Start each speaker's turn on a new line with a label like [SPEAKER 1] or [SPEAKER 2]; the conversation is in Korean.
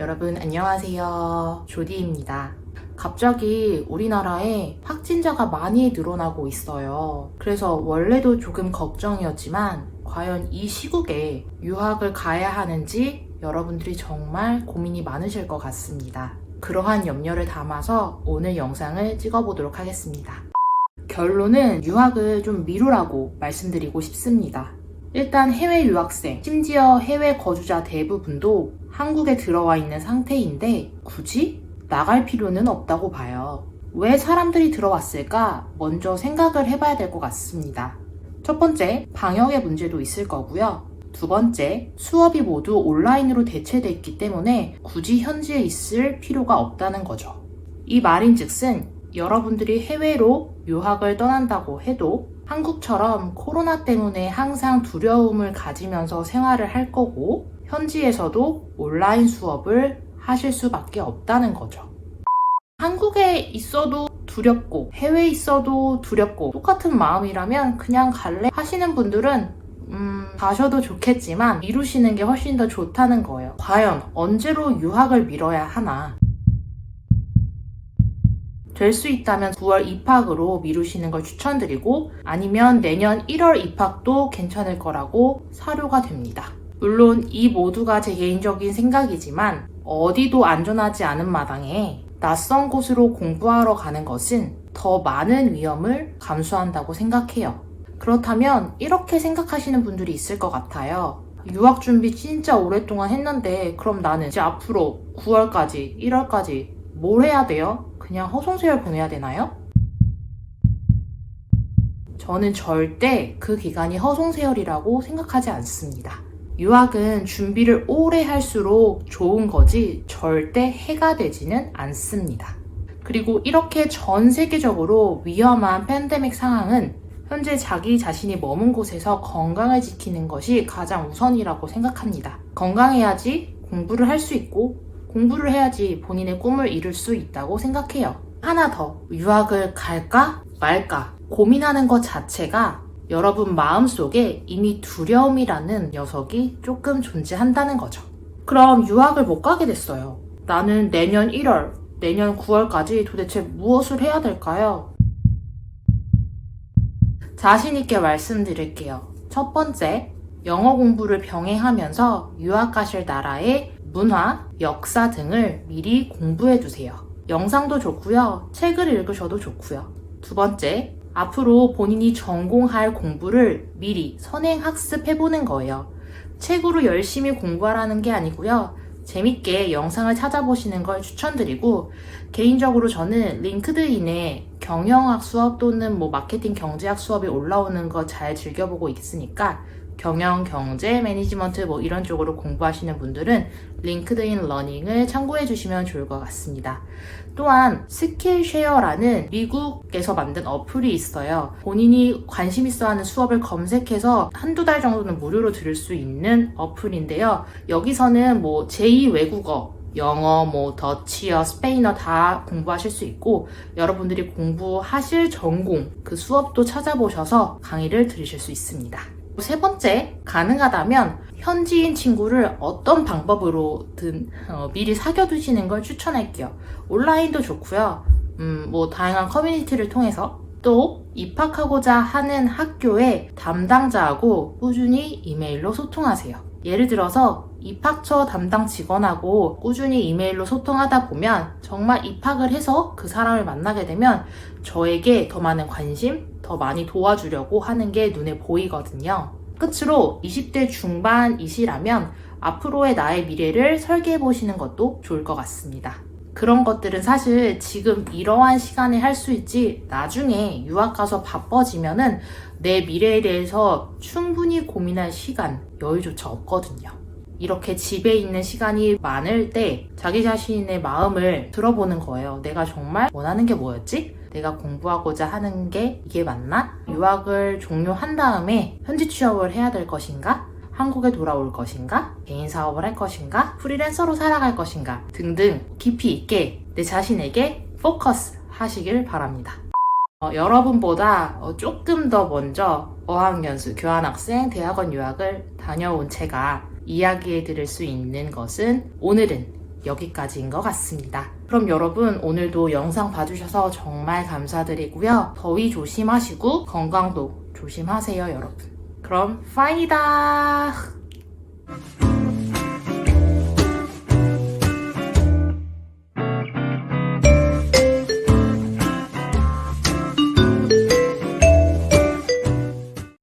[SPEAKER 1] 여러분 안녕하세요. 조디입니다. 갑자기 우리나라에 확진자가 많이 늘어나고 있어요. 그래서 원래도 조금 걱정이었지만 과연 이 시국에 유학을 가야 하는지 여러분들이 정말 고민이 많으실 것 같습니다. 그러한 염려를 담아서 오늘 영상을 찍어보도록 하겠습니다. 결론은 유학을 좀 미루라고 말씀드리고 싶습니다. 일단 해외 유학생, 심지어 해외 거주자 대부분도 한국에 들어와 있는 상태인데 굳이 나갈 필요는 없다고 봐요. 왜 사람들이 들어왔을까? 먼저 생각을 해봐야 될 것 같습니다. 첫 번째, 방역의 문제도 있을 거고요. 두 번째, 수업이 모두 온라인으로 대체됐기 때문에 굳이 현지에 있을 필요가 없다는 거죠. 이 말인 즉슨 여러분들이 해외로 유학을 떠난다고 해도 한국처럼 코로나 때문에 항상 두려움을 가지면서 생활을 할 거고 현지에서도 온라인 수업을 하실 수밖에 없다는 거죠. 한국에 있어도 두렵고 해외에 있어도 두렵고 똑같은 마음이라면 그냥 갈래 하시는 분들은 음, 가셔도 좋겠지만 미루시는 게 훨씬 더 좋다는 거예요. 과연 언제로 유학을 미뤄야 하나? 될 수 있다면 9월 입학으로 미루시는 걸 추천드리고 아니면 내년 1월 입학도 괜찮을 거라고 사료가 됩니다. 물론 이 모두가 제 개인적인 생각이지만 어디도 안전하지 않은 마당에 낯선 곳으로 공부하러 가는 것은 더 많은 위험을 감수한다고 생각해요. 그렇다면 이렇게 생각하시는 분들이 있을 것 같아요. 유학 준비 진짜 오랫동안 했는데 그럼 나는 이제 앞으로 9월까지, 1월까지 뭘 해야 돼요? 그냥 허송세월 보내야 되나요? 저는 절대 그 기간이 허송세월이라고 생각하지 않습니다. 유학은 준비를 오래 할수록 좋은 거지 절대 해가 되지는 않습니다. 그리고 이렇게 전 세계적으로 위험한 팬데믹 상황은 현재 자기 자신이 머문 곳에서 건강을 지키는 것이 가장 우선이라고 생각합니다. 건강해야지 공부를 할 수 있고 공부를 해야지 본인의 꿈을 이룰 수 있다고 생각해요. 하나 더, 유학을 갈까 말까 고민하는 것 자체가 여러분 마음속에 이미 두려움이라는 녀석이 조금 존재한다는 거죠. 그럼 유학을 못 가게 됐어요. 나는 내년 1월, 내년 9월까지 도대체 무엇을 해야 될까요? 자신있게 말씀드릴게요. 첫 번째, 영어 공부를 병행하면서 유학 가실 나라의 문화, 역사 등을 미리 공부해 두세요. 영상도 좋고요. 책을 읽으셔도 좋고요. 두 번째, 앞으로 본인이 전공할 공부를 미리 선행 학습해보는 거예요. 책으로 열심히 공부하라는 게 아니고요. 재밌게 영상을 찾아보시는 걸 추천드리고, 개인적으로 저는 링크드인에 경영학 수업 또는 뭐 마케팅 경제학 수업이 올라오는 거 잘 즐겨보고 있으니까, 경영, 경제, 매니지먼트 뭐 이런 쪽으로 공부하시는 분들은 링크드인 러닝을 참고해 주시면 좋을 것 같습니다. 또한 스킬쉐어라는 미국에서 만든 어플이 있어요. 본인이 관심 있어 하는 수업을 검색해서 한두 달 정도는 무료로 들을 수 있는 어플인데요. 여기서는 뭐 제2 외국어, 영어, 뭐 더치어, 스페인어 다 공부하실 수 있고 여러분들이 공부하실 전공 그 수업도 찾아보셔서 강의를 들으실 수 있습니다. 세 번째, 가능하다면 현지인 친구를 어떤 방법으로든 어, 미리 사귀어두시는 걸 추천할게요. 온라인도 좋고요. 음, 뭐 다양한 커뮤니티를 통해서 또 입학하고자 하는 학교의 담당자하고 꾸준히 이메일로 소통하세요. 예를 들어서 입학처 담당 직원하고 꾸준히 이메일로 소통하다 보면 정말 입학을 해서 그 사람을 만나게 되면 저에게 더 많은 관심, 더 많이 도와주려고 하는 게 눈에 보이거든요. 끝으로 20대 중반이시라면 앞으로의 나의 미래를 설계해 보시는 것도 좋을 것 같습니다. 그런 것들은 사실 지금 이러한 시간에 할 수 있지 나중에 유학 가서 바빠지면은 내 미래에 대해서 충분히 고민할 시간, 여유조차 없거든요. 이렇게 집에 있는 시간이 많을 때 자기 자신의 마음을 들어보는 거예요. 내가 정말 원하는 게 뭐였지? 내가 공부하고자 하는 게 이게 맞나? 유학을 종료한 다음에 현지 취업을 해야 될 것인가? 한국에 돌아올 것인가? 개인 사업을 할 것인가? 프리랜서로 살아갈 것인가? 등등 깊이 있게 내 자신에게 포커스 하시길 바랍니다. 어, 여러분보다 어, 조금 더 먼저 어학연수, 교환학생, 대학원 유학을 다녀온 제가 이야기해 드릴 수 있는 것은 오늘은 여기까지인 것 같습니다. 그럼 여러분 오늘도 영상 봐주셔서 정말 감사드리고요. 더위 조심하시고 건강도 조심하세요, 여러분. 그럼 파이다!